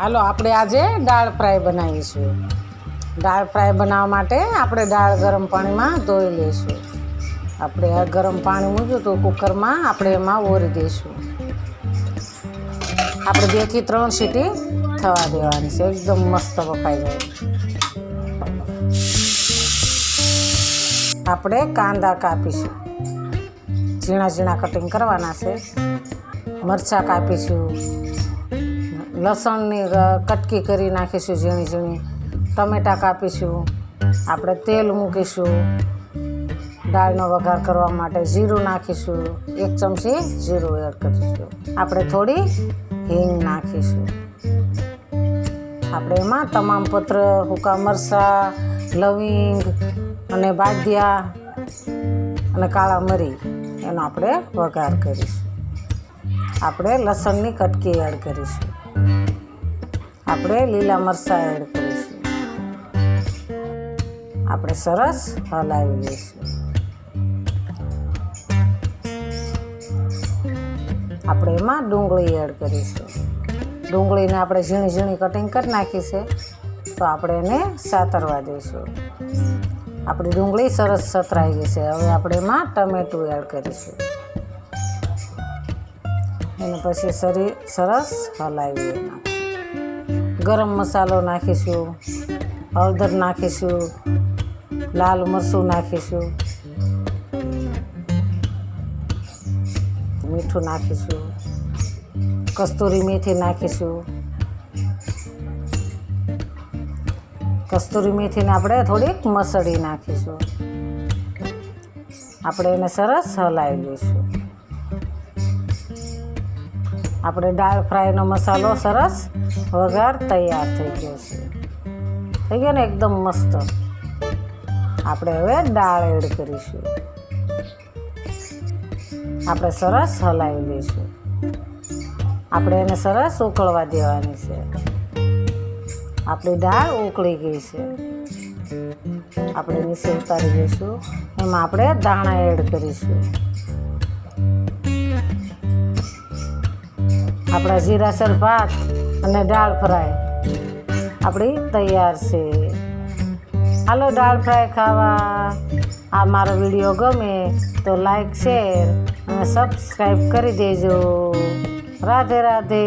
હાલો, આપણે આજે દાળ ફ્રાય બનાવીશું. દાળ ફ્રાય બનાવવા માટે આપણે દાળ ગરમ પાણીમાં ધોઈ લઈશું. આપણે આ ગરમ પાણી મૂક્યું તો કુકરમાં આપણે એમાં ઓરી દઈશું. આપણે બેથી ત્રણ સીટી થવા દેવાની છે. એકદમ મસ્ત વફાઈ જાય. આપણે કાંદા કાપીશું. ઝીણા ઝીણા કટિંગ કરવાના છે. મરચાં કાપીશું. લસણની કટકી કરી નાખીશું ઝીણી ઝીણી. ટમેટાં કાપીશું. આપણે તેલ મૂકીશું. દાળનો વઘાર કરવા માટે જીરું નાખીશું. એક ચમચી જીરું એડ કરીશું. આપણે થોડી હિંગ નાખીશું. આપણે એમાં તમામ પત્ર, હુકા મરચાં, લવિંગ અને બાદિયા અને કાળા મરી એનો આપણે વઘાર કરીશું. આપણે લસણની કટકી એડ કરીશું. આપણે લીલા મરચાં એડ કરીશું. આપણે સરસ હલાવી લઈશું. આપણે એમાં ડુંગળી એડ કરીશું. ડુંગળીને આપણે ઝીણી ઝીણી કટિંગ કરી નાખી છે, તો આપણે એને સાતરવા દઈશું. આપણી ડુંગળી સરસ સતરાઈ ગઈ છે. હવે આપણે એમાં ટમેટું એડ કરીશું. એને પછી સરી સરસ હલાવીએ. ગરમ મસાલો નાખીશું, હળદર નાખીશું, લાલ મરચું નાખીશું, મીઠું નાખીશું, કસ્તુરી મેથી નાખીશું. કસ્તુરી મેથીને આપણે થોડીક મસળી નાખીશું. આપણે એને સરસ હલાવી લઈશું. આપણે દાળ ફ્રાયનો મસાલો સરસ વઘાર તૈયાર થઈ ગયો છે. થઈ ગયો ને એકદમ મસ્ત. આપણે હવે દાળ એડ કરીશું. આપણે સરસ હલાવી લઈશું. આપણે એને સરસ ઉકળવા દેવાની છે. આપણી દાળ ઉકળી ગઈ છે. આપણે નીચે ઉતારી દઈશું. એમાં આપણે દાણા એડ કરીશું. આપણા જીરાસર ભાત અને દાળ ફ્રાય. આપણી તૈયાર છે. હાલો દાળ ફ્રાય ખાવા. આ મારો વીડિયો ગમે તો લાઈક, શેર અને સબસ્ક્રાઈબ કરી દેજો. રાધે રાધે.